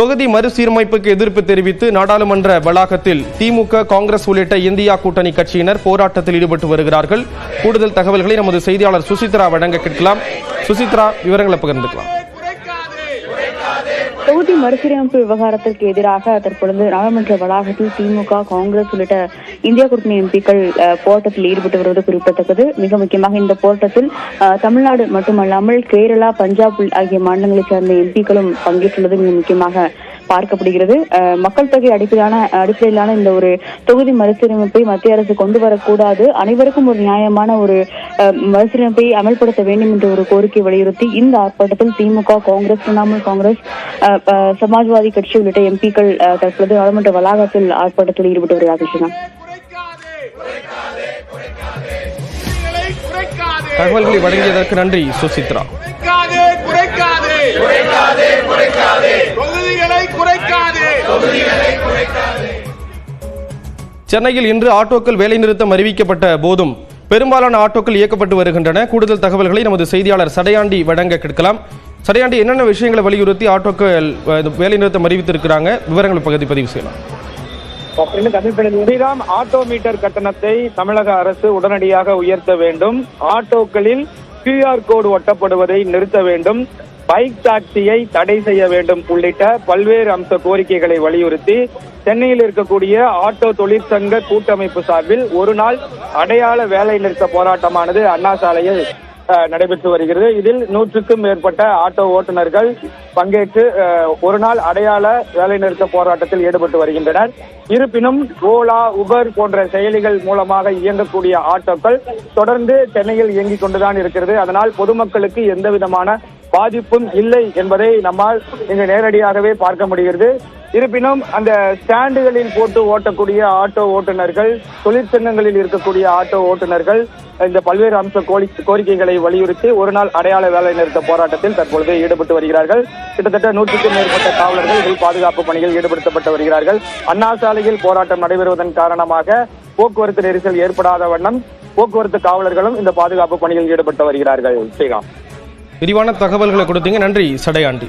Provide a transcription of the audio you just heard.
தொகுதி மறுசீரமைப்புக்கு எதிர்ப்பு தெரிவித்து நாடாளுமன்ற வளாகத்தில் திமுக காங்கிரஸ் உள்ளிட்ட இந்தியா கூட்டணி கட்சியினர் போராட்டத்தில் ஈடுபட்டு வருகிறார்கள். கூடுதல் தகவல்களை நமது செய்தியாளர் சுசித்ரா வழங்க கேட்கலாம். சுசித்ரா விவரங்களை பகிர்ந்துக்கலாம். தொகுதி மறுசீரமைப்பு விவகாரத்திற்கு எதிராக தற்பொழுது நாடாளுமன்ற வளாகத்தில் திமுக காங்கிரஸ் உள்ளிட்ட இந்தியா கூட்டணி எம்பிக்கள் அஹ், போராட்டத்தில் ஈடுபட்டு வருவது குறிப்பிடத்தக்கது. மிக முக்கியமாக இந்த போராட்டத்தில் அஹ், தமிழ்நாடு மட்டுமல்லாமல் கேரளா பஞ்சாப் ஆகிய மாநிலங்களைச் சேர்ந்த எம்பிக்களும் பங்கேற்றுள்ளது. மிக முக்கியமாக பார்க்கப்படுகிறது. மக்கள் தொகை அடிப்படையிலான அடிப்படையிலான இந்த ஒரு தொகுதி மறுசீரமைப்பை மத்திய அரசு கொண்டு வரக்கூடாது. அனைவருக்கும் ஒரு நியாயமான ஒரு மறுசீரமைப்பை அமல்படுத்த வேண்டும் என்ற ஒரு கோரிக்கை வலியுறுத்தி இந்த ஆர்ப்பாட்டத்தில் திமுக காங்கிரஸ் திரிணாமுல் காங்கிரஸ் அஹ், சமாஜ்வாதி கட்சி உள்ளிட்ட எம்பிக்கள் தற்பொழுது நாடாளுமன்ற வளாகத்தில் ஆர்ப்பாட்டத்தில் ஈடுபட்டு வருகிறார் கிருஷ்ணா. தகவல்களை வழங்கியதற்கு நன்றி சுசித்ரா. சென்னையில் இன்று ஆட்டோக்கள் வேலைநிறுத்தம் அறிவிக்கப்பட்ட போதும் பெரும்பாலான ஆட்டோக்கள் இயக்கப்பட்டு வருகின்றன. கூடுதல் தகவல்களை நமது செய்தியாளர் சடையாண்டி வழங்க கேட்கலாம். சடையாண்டி என்னென்ன விஷயங்களை வலியுறுத்தி ஆட்டோக்கள் வேலைநிறுத்தம் அறிவித்திருக்கிறாங்க? விவரங்களை பகுதி பதிவு செய்யலாம். ஸ்ரீராம் ஆட்டோ மீட்டர் கட்டணத்தை தமிழக அரசு உடனடியாக உயர்த்த வேண்டும். ஆட்டோக்களில் கியூஆர் கோடு ஒட்டப்படுவதை நிறுத்த வேண்டும். பைக் டாக்ஸியை தடை செய்ய வேண்டும் உள்ளிட்ட பல்வேறு அம்ச கோரிக்கைகளை வலியுறுத்தி சென்னையில் இருக்கக்கூடிய ஆட்டோ தொழிற்சங்க கூட்டமைப்பு சார்பில் ஒரு நாள் அடையாள வேலை நிறுத்த போராட்டமானது அண்ணா சாலையில் நடைபெற்று வருகிறது. இதில் நூற்றுக்கும் மேற்பட்ட ஆட்டோ ஓட்டுநர்கள் பங்கேற்று ஒரு நாள் அடையாள வேலைநிறுத்த போராட்டத்தில் ஈடுபட்டு வருகின்றனர். இருப்பினும் ஓலா உபர் போன்ற செயலிகள் மூலமாக இயங்கக்கூடிய ஆட்டோக்கள் தொடர்ந்து சென்னையில் இயங்கிக் கொண்டுதான் இருக்கிறது. அதனால் பொதுமக்களுக்கு எந்த விதமான பாதிப்பும் இல்லை என்பதை நம்மால் இங்கு நேரடியாகவே பார்க்க முடிகிறது. இருப்பினும் அந்த ஸ்டாண்டுகளில் போட்டு ஓட்டக்கூடிய ஆட்டோ ஓட்டுநர்கள் தொழிற்சங்கங்களில் இருக்கக்கூடிய ஆட்டோ ஓட்டுநர்கள் இந்த பல்வேறு அம்ச கோரிக்கைகளை வலியுறுத்தி ஒரு நாள் அடையாள வேலை நிறுத்த போராட்டத்தில் தற்பொழுது ஈடுபட்டு வருகிறார்கள். கிட்டத்தட்ட நூற்றுக்கும் மேற்பட்ட காவலர்கள் இதில் பாதுகாப்பு பணியில் ஈடுபடுத்தப்பட்டு வருகிறார்கள். அண்ணா சாலையில் போராட்டம் நடைபெறுவதன் காரணமாக போக்குவரத்து நெரிசல் ஏற்படாத வண்ணம் போக்குவரத்து காவலர்களும் இந்த பாதுகாப்பு பணியில் ஈடுபட்டு வருகிறார்கள். ஸ்ரீகாந்த். விரிவான தகவல்களை கொடுத்தீங்க. நன்றி சடையாண்டி.